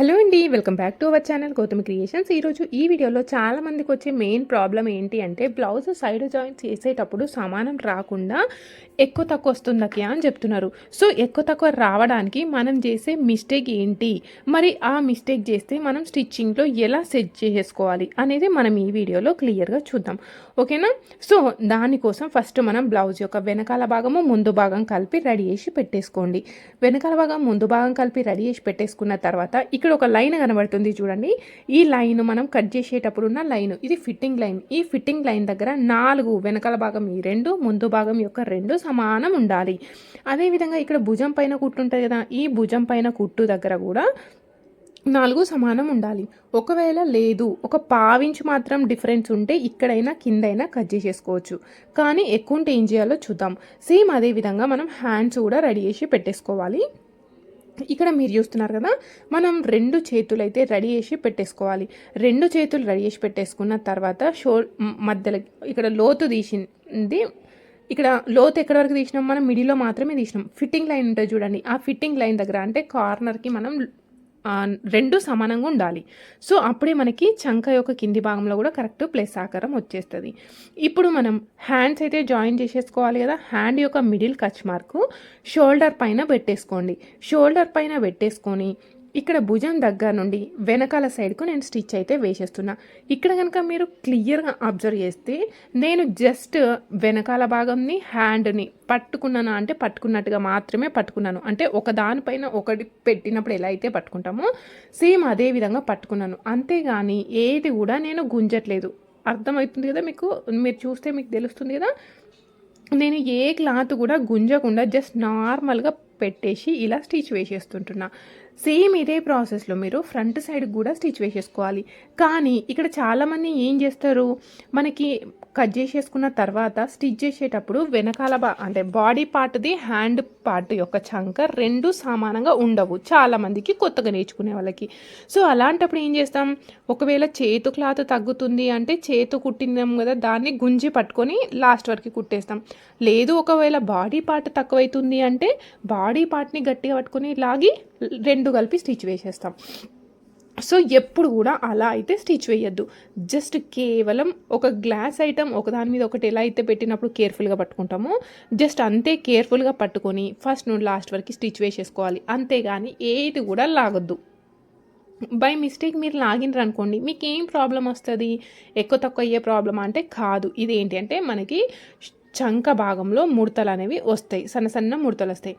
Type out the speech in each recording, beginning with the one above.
Hello అండి welcome back to our channel Gautam creations. ఈరోజు ఈ వీడియోలో చాలా మందికి వచ్చే మెయిన్ ప్రాబ్లం ఏంటి అంటే బ్లౌజ్ సైడ్ జాయింట్స్ చేసేటప్పుడు సమానం రాకుండా ఎక్కువ తక్కువ వస్తుందకి అని చెప్తున్నారు. సో ఎక్కువ తక్కువ రావడానికి మనం చేసే మిస్టేక్ ఏంటి? మరి ఆ మిస్టేక్ చేస్తే మనం స్టిచ్చింగ్లో ఎలా సెట్ చేసుకోవాలి అనేది మనం ఈ వీడియోలో క్లియర్గా చూద్దాం. ఓకేనా? సో దానికోసం ఫస్ట్ మనం బ్లౌజ్ యొక్క వెనకాల భాగము ముందు భాగం కలిపి రెడీ చేసి పెట్టేసుకోండి. వెనకాల భాగం ముందు భాగం కలిపి రెడీ చేసి పెట్టేసుకున్న తర్వాత ఇక్కడ ఒక లైన్ కనబడుతుంది చూడండి. ఈ లైన్ మనం కట్ చేసేటప్పుడు ఉన్న లైన్. ఇది ఫిట్టింగ్ లైన్. ఈ ఫిట్టింగ్ లైన్ దగ్గర నాలుగు వెనకాల భాగం ఈ రెండు ముందు భాగం యొక్క రెండు సమానం ఉండాలి. అదేవిధంగా ఇక్కడ భుజం పైన కుట్టు ఉంటుంది కదా ఈ భుజం పైన కుట్టు దగ్గర కూడా నాలుగు సమానం ఉండాలి. ఒకవేళ లేదు ఒక పావించి మాత్రం డిఫరెన్స్ ఉంటే ఇక్కడైనా కిందైనా కట్ చేసేసుకోవచ్చు. కానీ ఎక్కువ ఉంటే ఏం చేయాలో చూద్దాం. సేమ్ అదే విధంగా మనం హ్యాండ్స్ కూడా రెడీ చేసి పెట్టేసుకోవాలి. ఇక్కడ మీరు చూస్తున్నారు కదా మనం రెండు చేతులు అయితే రెడీ చేసి పెట్టేసుకోవాలి. రెండు చేతులు రెడీ చేసి పెట్టేసుకున్న తర్వాత షో మధ్యలో ఇక్కడ లోతు తీసింది. ఇక్కడ లోతు ఎక్కడి వరకు తీసినాం? మనం మిడిలో మాత్రమే తీసినాం. ఫిట్టింగ్ లైన్ ఉంటుంది చూడండి. ఆ ఫిట్టింగ్ లైన్ దగ్గర అంటే కార్నర్కి మనం రెండు సమానంగా ఉండాలి. సో అప్పుడే మనకి చంక యొక్క కింది భాగంలో కూడా కరెక్ట్ ప్లేస్ ఆకారం వచ్చేస్తుంది. ఇప్పుడు మనం హ్యాండ్స్ అయితే జాయిన్ చేసేసుకోవాలి కదా హ్యాండ్ యొక్క మిడిల్ కచ్ మార్కు షోల్డర్ పైన పెట్టేసుకోండి. షోల్డర్ పైన పెట్టేసుకొని ఇక్కడ భుజం దగ్గర నుండి వెనకాల సైడ్కు నేను స్టిచ్ అయితే వేసేస్తున్నా. ఇక్కడ కనుక మీరు క్లియర్గా అబ్జర్వ్ చేస్తే నేను జస్ట్ వెనకాల భాగంని హ్యాండ్ని పట్టుకున్నాను అంటే పట్టుకున్నట్టుగా మాత్రమే పట్టుకున్నాను. అంటే ఒక దానిపైన ఒకటి పెట్టినప్పుడు ఎలా అయితే పట్టుకుంటామో సేమ్ అదే విధంగా పట్టుకున్నాను. అంతేగాని ఏది కూడా నేను గుంజట్లేదు. అర్థమవుతుంది కదా మీకు? మీరు చూస్తే మీకు తెలుస్తుంది కదా? నేను ఏ క్లాత్ కూడా గుంజకుండా జస్ట్ నార్మల్గా పెట్టేసి ఇలా స్టిచ్ వేసేస్తుంటున్నా. సేమ్ ఇదే ప్రాసెస్లో మీరు ఫ్రంట్ సైడ్ కూడా స్టిచ్ వేసేసుకోవాలి. కానీ ఇక్కడ చాలామంది ఏం చేస్తారు? మనకి కట్ చేసేసుకున్న తర్వాత స్టిచ్ చేసేటప్పుడు వెనకాల బా అంటే బాడీ పార్ట్ది హ్యాండ్ పార్ట్ యొక్క చంక రెండు సమానంగా ఉండవు. చాలామందికి కొత్తగా నేర్చుకునే వాళ్ళకి. సో అలాంటప్పుడు ఏం చేస్తాం? ఒకవేళ చేతు క్లాత్ తగ్గుతుంది అంటే చేతు కుట్టినాం కదా దాన్ని గుంజి పట్టుకొని లాస్ట్ వరకు కుట్టేస్తాం. లేదు ఒకవేళ బాడీ పార్ట్ తక్కువైతుంది అంటే బాడీ పార్ట్ని గట్టిగా పట్టుకొని లాగి రెండు కలిపి స్టిచ్ వేసేస్తాం. సో ఎప్పుడు కూడా అలా అయితే స్టిచ్ వేయద్దు. జస్ట్ కేవలం ఒక గ్లాస్ ఐటమ్ ఒకదాని మీద ఒకటి ఎలా అయితే పెట్టినప్పుడు కేర్ఫుల్గా పట్టుకుంటామో జస్ట్ అంతే కేర్ఫుల్గా పట్టుకొని ఫస్ట్ నుండి లాస్ట్ వరకు స్టిచ్ వేసేసుకోవాలి. అంతేగాని ఏది కూడా లాగొద్దు. బై మిస్టేక్ మీరు లాగినరు అనుకోండి మీకు ఏం ప్రాబ్లం వస్తుంది ఎక్కువ తక్కువ అయ్యే ప్రాబ్లం అంటే కాదు. ఇది ఏంటి అంటే మనకి చంక భాగంలో ముడతలు అనేవి వస్తాయి. సన్న సన్న ముడతలు వస్తాయి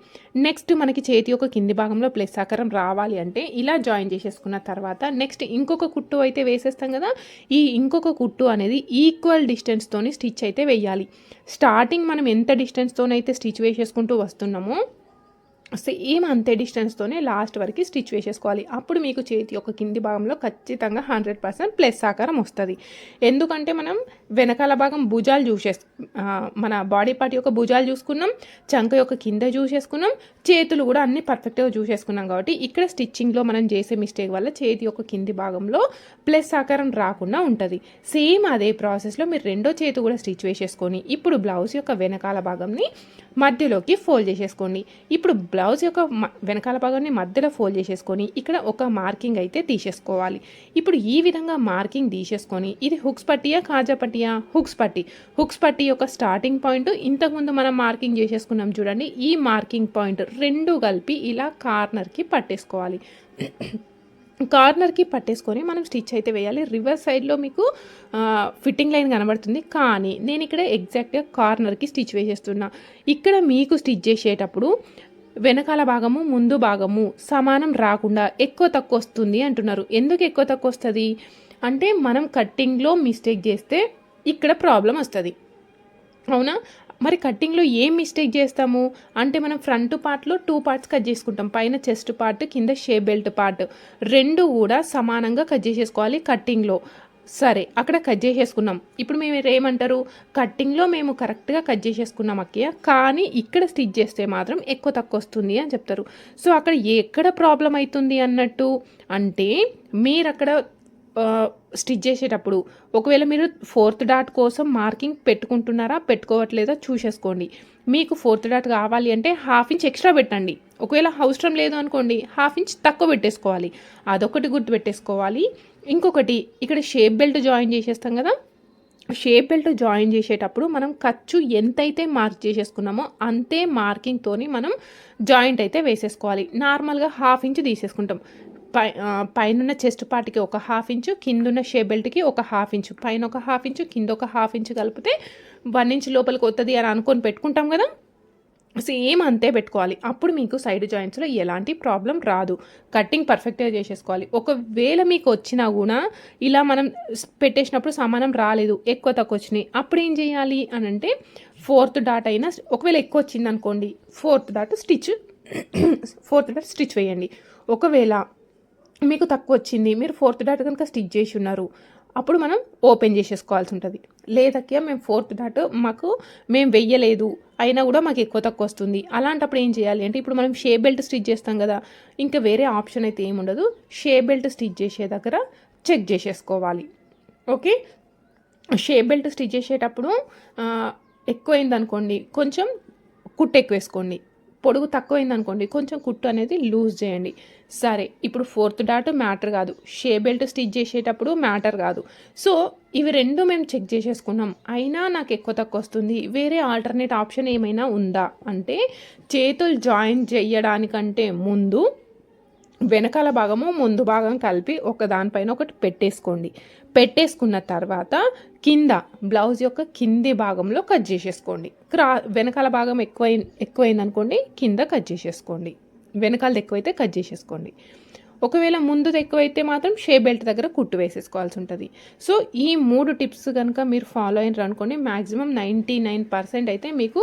నెక్స్ట్ మనకి చేతి యొక్క కింది భాగంలో ప్లస్ ఆకారం రావాలి అంటే ఇలా జాయిన్ చేసేసుకున్న తర్వాత నెక్స్ట్ ఇంకొక కుట్టు అయితే వేసేస్తాం కదా ఈ ఇంకొక కుట్టు అనేది ఈక్వల్ డిస్టెన్స్తోని స్టిచ్ అయితే వేయాలి. స్టార్టింగ్ మనం ఎంత డిస్టెన్స్తోనైతే స్టిచ్ వేసేసుకుంటూ వస్తున్నామో సేమ్ అంతే డిస్టెన్స్తోనే లాస్ట్ వరకు స్టిచ్ వేసేసుకోవాలి. అప్పుడు మీకు చేతి యొక్క కింది భాగంలో ఖచ్చితంగా హండ్రెడ్ పర్సెంట్ ప్లస్ ఆకారం వస్తుంది. ఎందుకంటే మనం వెనకాల భాగం భుజాలు చూసేస్ మన బాడీ పార్ట్ యొక్క భుజాలు చూసుకున్నాం చంక యొక్క కింద చూసేసుకున్నాం చేతులు కూడా అన్ని పర్ఫెక్ట్గా చూసేసుకున్నాం కాబట్టి ఇక్కడ స్టిచ్చింగ్లో మనం చేసే మిస్టేక్ వల్ల చేతి యొక్క కింది భాగంలో ప్లస్ ఆకారం రాకుండా ఉంటుంది. సేమ్ అదే ప్రాసెస్లో మీరు రెండో చేతి కూడా స్టిచ్ వేసేసుకొని ఇప్పుడు బ్లౌజ్ యొక్క వెనకాల భాగంని మధ్యలోకి ఫోల్డ్ చేసేసుకోండి. ఇప్పుడు బ్లౌజ్ యొక్క వెనకాల భాగాన్ని మధ్యలో ఫోల్డ్ చేసేసుకొని ఇక్కడ ఒక మార్కింగ్ అయితే తీసేసుకోవాలి. ఇప్పుడు ఈ విధంగా మార్కింగ్ తీసేసుకొని ఇది హుక్స్ పట్టియా కాజా పట్టియా హుక్స్ పట్టి. హుక్స్ పట్టి యొక్క స్టార్టింగ్ పాయింట్ ఇంతకుముందు మనం మార్కింగ్ చేసేసుకున్నాం చూడండి ఈ మార్కింగ్ పాయింట్ రెండు కలిపి ఇలా కార్నర్కి పట్టేసుకోవాలి. కార్నర్కి పట్టేసుకొని మనం స్టిచ్ అయితే వేయాలి. రివర్స్ సైడ్లో మీకు ఫిట్టింగ్ లైన్ కనబడుతుంది. కానీ నేను ఇక్కడ ఎగ్జాక్ట్గా కార్నర్కి స్టిచ్ వేసేస్తున్నా. ఇక్కడ మీకు స్టిచ్ చేసేటప్పుడు వెనకాల భాగము ముందు భాగము సమానం రాకుండా ఎక్కువ తక్కువ వస్తుంది అంటున్నారు. ఎందుకు ఎక్కువ తక్కువ వస్తుంది? అంటే మనం కట్టింగ్లో మిస్టేక్ చేస్తే ఇక్కడ ప్రాబ్లం వస్తుంది. అవునా? మరి కట్టింగ్లో ఏం మిస్టేక్ చేస్తాము? అంటే మనం ఫ్రంట్ పార్ట్లో టూ పార్ట్స్ కట్ చేసుకుంటాం. పైన చెస్ట్ పార్ట్ కింద షే బెల్ట్ పార్ట్ రెండు కూడా సమానంగా కట్ చేసేసుకోవాలి కట్టింగ్లో సరే అక్కడ కట్ చేసేసుకున్నాం. ఇప్పుడు మేము ఏమంటారు? కట్టింగ్లో మేము కరెక్ట్గా కట్ చేసేసుకున్నాం అక్కయ్య. కానీ ఇక్కడ స్టిచ్ చేస్తే మాత్రం ఎక్కువ తక్కువ వస్తుంది అని చెప్తారు. సో అక్కడ ఎక్కడ ప్రాబ్లం అవుతుంది అన్నట్టు? అంటే మీరు అక్కడ స్టిచ్ చేసేటప్పుడు. ఒకవేళ మీరు ఫోర్త్ డాట్ కోసం మార్కింగ్ పెట్టుకుంటున్నారా పెట్టుకోవట్లేదా చూసేసుకోండి. మీకు ఫోర్త్ డాట్ కావాలి అంటే హాఫ్ ఇంచ్ ఎక్స్ట్రా పెట్టండి. ఒకవేళ అవసరం లేదు అనుకోండి హాఫ్ ఇంచ్ తక్కువ పెట్టేసుకోవాలి. అదొకటి గుర్తు పెట్టేసుకోవాలి. ఇంకొకటి ఇక్కడ షేప్ బెల్ట్ జాయిన్ చేసేస్తాం కదా. షేప్ బెల్ట్ జాయిన్ చేసేటప్పుడు మనం ఖర్చు ఎంతైతే మార్క్ చేసేసుకున్నామో అంతే మార్కింగ్తోని మనం జాయింట్ అయితే వేసేసుకోవాలి. నార్మల్గా హాఫ్ ఇంచ్ తీసేసుకుంటాం. పై పైన చెస్ట్ పార్ట్కి ఒక హాఫ్ ఇంచు కింద షే బెల్ట్కి ఒక హాఫ్ ఇంచు. పైన ఒక హాఫ్ ఇంచు కింద ఒక హాఫ్ ఇంచు కలిపితే వన్ ఇంచ్ లోపలికి వస్తుంది అని అనుకొని పెట్టుకుంటాం కదా? సేమ్ అంతే పెట్టుకోవాలి. అప్పుడు మీకు సైడ్ జాయింట్స్లో ఎలాంటి ప్రాబ్లం రాదు. కట్టింగ్ పర్ఫెక్ట్గా చేసేసుకోవాలి. ఒకవేళ మీకు వచ్చినా కూడా ఇలా మనం పెట్టేసినప్పుడు సమానం రాలేదు ఎక్కువ తక్కువ వచ్చినాయి. అప్పుడు ఏం చేయాలి అని అంటే ఫోర్త్ డాట్ అయినా ఒకవేళ ఎక్కువ వచ్చింది అనుకోండి fourth dot stitch fourth dot stitch వేయండి. ఒకవేళ మీకు తక్కువ వచ్చింది మీరు ఫోర్త్ డాట్ కనుక స్టిచ్ చేసి ఉన్నారు అప్పుడు మనం ఓపెన్ చేసేసుకోవాల్సి ఉంటుంది. లేదక్కే మేము ఫోర్త్ డాట్ మాకు మేము వెయ్యలేదు అయినా కూడా మాకు ఎక్కువ తక్కువ వస్తుంది అలాంటప్పుడు ఏం చేయాలి అంటే ఇప్పుడు మనం షే బెల్ట్ స్టిచ్ చేస్తాం కదా ఇంకా వేరే ఆప్షన్ అయితే ఏముండదు షే బెల్ట్ స్టిచ్ చేసే దగ్గర చెక్ చేసేసుకోవాలి. ఓకే? షే బెల్ట్ స్టిచ్ చేసేటప్పుడు ఎక్కువైంది అనుకోండి కొంచెం కుట్టు ఎక్కువ వేసుకోండి పొడుగు తక్కువైంది అనుకోండి కొంచెం కుట్టు అనేది లూజ్ చేయండి. సరే ఇప్పుడు ఫోర్త్ డాట్ మ్యాటర్ కాదు. షే బెల్ట్ స్టిచ్ చేసేటప్పుడు మ్యాటర్ కాదు. సో ఇవి రెండు మేము చెక్ చేసేసుకున్నాం. అయినా నాకు ఎక్కువ తక్కువ వస్తుంది. వేరే ఆల్టర్నేట్ ఆప్షన్ ఏమైనా ఉందా? అంటే చేతులు జాయిన్ చేయడానికంటే ముందు వెనకాల భాగము ముందు భాగం కలిపి ఒక దానిపైన ఒకటి పెట్టేసుకోండి. పెట్టేసుకున్న తర్వాత కింద బ్లౌజ్ యొక్క కింది భాగంలో కట్ చేసేసుకోండి. క్రా వెనకాల భాగం ఎక్కువ ఎక్కువైందనుకోండి కింద కట్ చేసేసుకోండి. వెనకాలది ఎక్కువైతే కట్ చేసేసుకోండి. ఒకవేళ ముందు ఎక్కువైతే మాత్రం షే బెల్ట్ దగ్గర కుట్టు వేసేసుకోవాల్సి ఉంటుంది. సో ఈ మూడు టిప్స్ కనుక మీరు ఫాలో అయినారు అనుకోండి మ్యాక్సిమం నైంటీ నైన్ పర్సెంట్ అయితే మీకు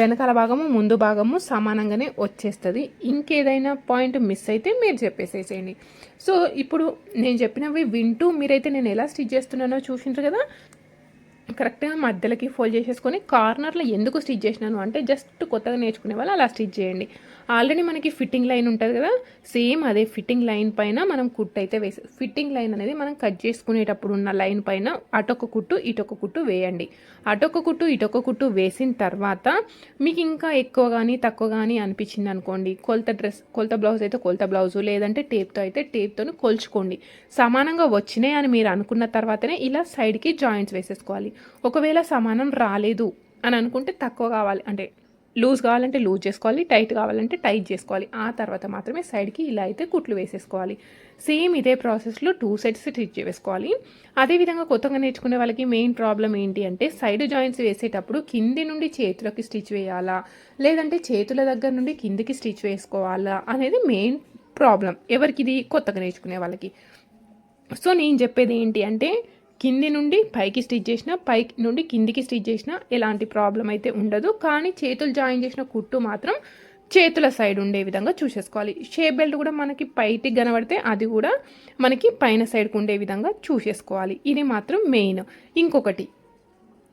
వెనకాల భాగము ముందు భాగము సమానంగానే వచ్చేస్తుంది. ఇంకేదైనా పాయింట్ మిస్ అయితే మీరు చెప్పేసేసేయండి. సో ఇప్పుడు నేను చెప్పినవి వింటూ మీరైతే నేను ఎలా స్టిచ్ చేస్తున్నానో చూసిండ్రు కదా? కరెక్ట్గా మధ్యలోకి ఫోల్డ్ చేసేసుకొని కార్నర్లో ఎందుకు స్టిచ్ చేసినాను అంటే జస్ట్ కొత్తగా నేర్చుకునే వాళ్ళు అలా స్టిచ్ చేయండి. ఆల్రెడీ మనకి ఫిట్టింగ్ లైన్ ఉంటుంది కదా? సేమ్ అదే ఫిట్టింగ్ లైన్ పైన మనం కుట్టు అయితే వేసే ఫిట్టింగ్ లైన్ అనేది మనం కట్ చేసుకునేటప్పుడు ఉన్న లైన్ పైన అటొక కుట్టు ఇటొక కుట్టు వేయండి. అటొక కుట్టు ఇటొక కుట్టు వేసిన తర్వాత మీకు ఇంకా ఎక్కువ కానీ తక్కువ కానీ అనిపించింది అనుకోండి కొలత డ్రెస్ కొలత బ్లౌజ్ అయితే కొలత బ్లౌజు లేదంటే టేప్తో అయితే టేప్తో కొలుచుకోండి. సమానంగా వచ్చినాయి అని మీరు అనుకున్న తర్వాతనే ఇలా సైడ్కి జాయింట్స్ వేసేసుకోవాలి. ఒకవేళ సమానం రాలేదు అని అనుకుంటే తక్కువ కావాలి. అంటే లూజ్ కావాలంటే లూజ్ చేసుకోవాలి టైట్ కావాలంటే టైట్ చేసుకోవాలి. ఆ తర్వాత మాత్రమే సైడ్కి ఇలా అయితే కుట్లు వేసేసుకోవాలి. సేమ్ ఇదే ప్రాసెస్లో టూ సైడ్స్ స్టిచ్ వేసుకోవాలి అదేవిధంగా కొత్తగా నేర్చుకునే వాళ్ళకి మెయిన్ ప్రాబ్లం ఏంటి అంటే సైడ్ జాయింట్స్ వేసేటప్పుడు కింది నుండి చేతులకి స్టిచ్ వేయాలా? లేదంటే చేతుల దగ్గర నుండి కిందికి స్టిచ్ వేసుకోవాలా అనేది మెయిన్ ప్రాబ్లం ఎవరికి ఇది కొత్తగా నేర్చుకునే వాళ్ళకి? సో నేను చెప్పేది ఏంటి అంటే కింది నుండి పైకి స్టిచ్ చేసిన పైకి నుండి కిందికి స్టిచ్ చేసిన ఎలాంటి ప్రాబ్లం అయితే ఉండదు. కానీ చేతులు జాయిన్ చేసిన కుట్టు మాత్రం చేతుల సైడ్ ఉండే విధంగా చూసేసుకోవాలి. షేప్ బెల్ట్ కూడా మనకి పైటికి కనబడితే అది కూడా మనకి పైన సైడ్కి ఉండే విధంగా చూసేసుకోవాలి. ఇది మాత్రం మెయిన్. ఇంకొకటి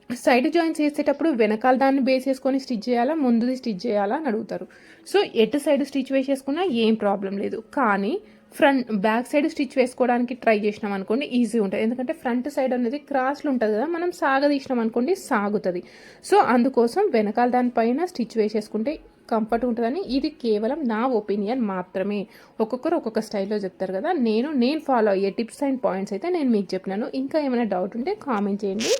సైడ్ జాయింట్స్ వేసేటప్పుడు వెనకాల దాన్ని బేస్ చేసుకొని స్టిచ్ చేయాలా ముందుది స్టిచ్ చేయాలా అని అడుగుతారు. సో ఎటు సైడ్ స్టిచ్ వేసేసుకున్నా ఏం ప్రాబ్లం లేదు. కానీ ఫ్రంట్ బ్యాక్ సైడ్ స్టిచ్ వేసుకోవడానికి ట్రై చేసినాం అనుకోండి ఈజీ ఉంటుంది. ఎందుకంటే ఫ్రంట్ సైడ్ అనేది క్రాస్లు ఉంటుంది కదా మనం సాగదీసినాం అనుకోండి సాగుతుంది. సో అందుకోసం వెనకాల దానిపైన స్టిచ్ వేసేసుకుంటే కంఫర్ట్ ఉంటుందని ఇది కేవలం నా ఒపీనియన్ మాత్రమే. ఒక్కొక్కరు ఒక్కొక్క స్టైల్లో చెప్తారు కదా నేను నేను ఫాలో అయ్యే టిప్స్ అండ్ పాయింట్స్ అయితే నేను మీకు చెప్పినాను. ఇంకా ఏమైనా డౌట్ ఉంటే కామెంట్ చేయండి.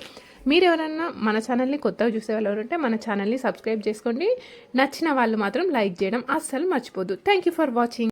మీరు ఎవరన్నా మన ఛానల్ని కొత్తగా చూసే వాళ్ళు ఉంటే మన ఛానల్ని సబ్స్క్రైబ్ చేసుకోండి. నచ్చిన వాళ్ళు మాత్రం లైక్ చేయడం అస్సలు మర్చిపోద్దు. Thank you for watching